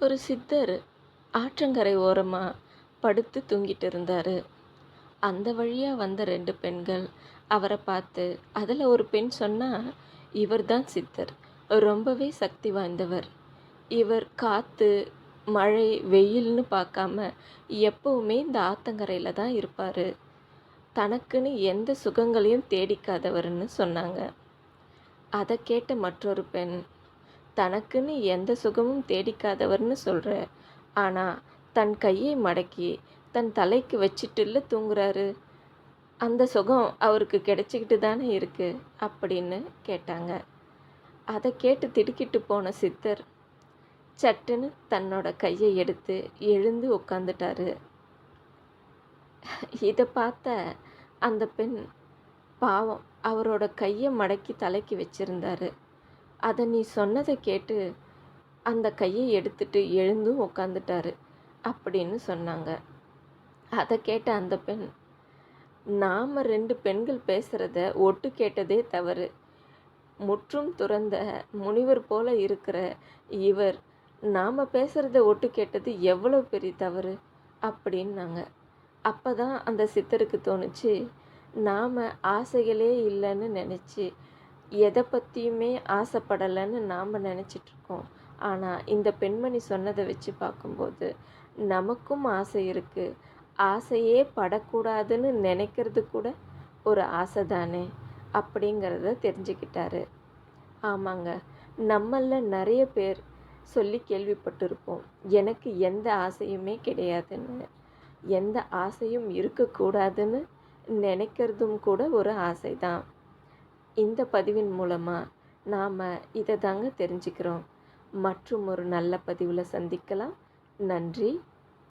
ஒரு சித்தர் ஆற்றங்கரை ஓரமாக படுத்து தூங்கிட்டு இருந்தார். அந்த வழியாக வந்த ரெண்டு பெண்கள் அவரை பார்த்து அதில் ஒரு பெண் சொன்னால் இவர் தான் சித்தர். ரொம்பவே சக்தி வாய்ந்தவர். இவர் காற்று மழை வெயில்னு பார்க்காம எப்பவுமே இந்த ஆத்தங்கரையில் தான் இருப்பார். தனக்குன்னு எந்த சுகங்களையும் தேடிக்காதவர்னு சொன்னாங்க. அதை கேட்ட மற்றொரு பெண் தனக்குன்னு எந்த சுகமும் தேடிக்காதவர்னு சொல்கிற ஆனால் தன் கையை மடக்கி தன் தலைக்கு வச்சிட்டுல தூங்குறாரு. அந்த சுகம் அவருக்கு கிடைச்சிக்கிட்டு தானே இருக்குது அப்படின்னு கேட்டாங்க. அதை கேட்டு திடுக்கிட்டு போன சித்தர் சட்டுன்னு தன்னோட கையை எடுத்து எழுந்து உட்காந்துட்டாரு இதை பார்த்த அந்த பெண் பாவம் அவரோட கையை மடக்கி தலைக்கு வச்சிருந்தாரு. அதை நீ சொன்னதை கேட்டு அந்த கையை எடுத்துட்டு எழுந்தும் உட்காந்துட்டாரு அப்படின்னு சொன்னாங்க. அதை கேட்ட அந்த பெண் நாம் ரெண்டு பெண்கள் பேசுகிறத ஒட்டு கேட்டதே தவறு. முற்றும் துறந்த முனிவர் போல இருக்கிற இவர் நாம் பேசுகிறத ஒட்டு கேட்டது எவ்வளோ பெரிய தவறு? அப்படின்னாங்க. அப்போ தான் அந்த சித்தருக்கு தோணுச்சு நாம் ஆசைகளே இல்லைன்னு நினச்சி எதை பற்றியுமே ஆசைப்படலைன்னு நாம் நினச்சிட்ருக்கோம். ஆனால் இந்த பெண்மணி சொன்னதை வச்சு பார்க்கும்போது நமக்கும் ஆசை இருக்குது ஆசையே படக்கூடாதுன்னு நினைக்கிறது கூட ஒரு ஆசை தானே? அப்படிங்கிறத தெரிஞ்சுக்கிட்டாரு. ஆமாங்க. நம்மளில் நிறைய பேர் சொல்லி கேள்விப்பட்டிருப்போம். எனக்கு எந்த ஆசையுமே கிடையாதுன்னு. எந்த ஆசையும் இருக்கக்கூடாதுன்னு நினைக்கிறதும் கூட ஒரு ஆசை தான் இந்த பதிவின் மூலமாக நாம் இதை தாங்க தெரிஞ்சுக்கிறோம். மற்றும் ஒரு நல்ல பதிவில் சந்திக்கலாம். நன்றி.